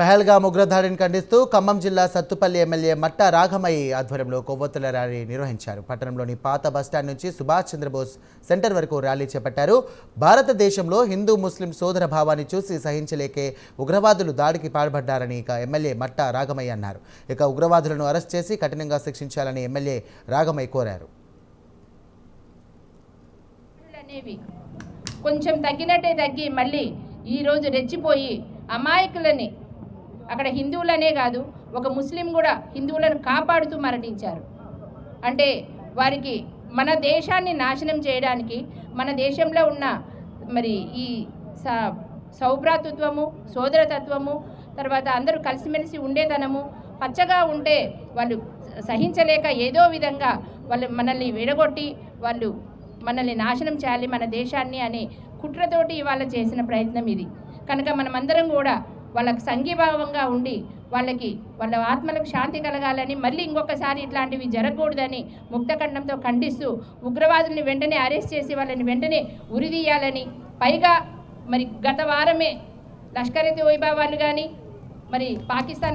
పెహల్గా ఉగ్రదాడిని ఖండిస్తూ ఖమ్మం జిల్లా సత్తుపల్లి ఎమ్మెల్యే మట్టా రాఘమయ్య ఆధ్వర్యంలో కొవ్వొత్తుల ర్యాలీ నిర్వహించారు. పట్టణంలోని పాత బస్టాండ్ నుంచి సుభాష్ చంద్రబోస్ సెంటర్ వరకు ర్యాలీ చేపట్టారు. భారతదేశంలో హిందూ ముస్లిం సోదర భావాన్ని చూసి సహించలేకే ఉగ్రవాదులు దాడికి పాల్పడ్డారని ఇక ఎమ్మెల్యే మట్టా రాఘమయ్య అన్నారు. ఇక ఉగ్రవాదులను అరెస్ట్ చేసి కఠినంగా శిక్షించాలని ఎమ్మెల్యే రాఘమయ్య కోరారు. కొంచెం తగ్గినట్టే తగ్గి మళ్ళీ ఈరోజు రెచ్చిపోయి అమాయకులని అక్కడ హిందువులనే కాదు ఒక ముస్లిం కూడా హిందువులను కాపాడుతూ మరణించారు. అంటే వారికి మన దేశాన్ని నాశనం చేయడానికి మన దేశంలో ఉన్న మరి ఈ స- సౌభ్రాతృత్వము సోదరతత్వము తర్వాత అందరూ కలిసిమెలిసి ఉండేతనము పచ్చగా ఉంటే వాళ్ళు సహించలేక ఏదో విధంగా వాళ్ళు మనల్ని విడగొట్టి వాళ్ళు మనల్ని నాశనం చేయాలి మన దేశాన్ని అనే కుట్రతోటి ఇవాళ చేసిన ప్రయత్నం ఇది. కనుక మనమందరం కూడా వాళ్ళకు సంఘీభావంగా ఉండి వాళ్ళకి వాళ్ళ ఆత్మలకు శాంతి కలగాలని మళ్ళీ ఇంకొకసారి ఇట్లాంటివి జరగకూడదని ముక్తఖండంతో ఖండిస్తూ ఉగ్రవాదుల్ని వెంటనే అరెస్ట్ చేసి వాళ్ళని వెంటనే ఉరిదీయాలని పైగా మరి గత వారమే లష్కర్ ఎ తోయిబా వాళ్ళు కానీ మరి పాకిస్తాన్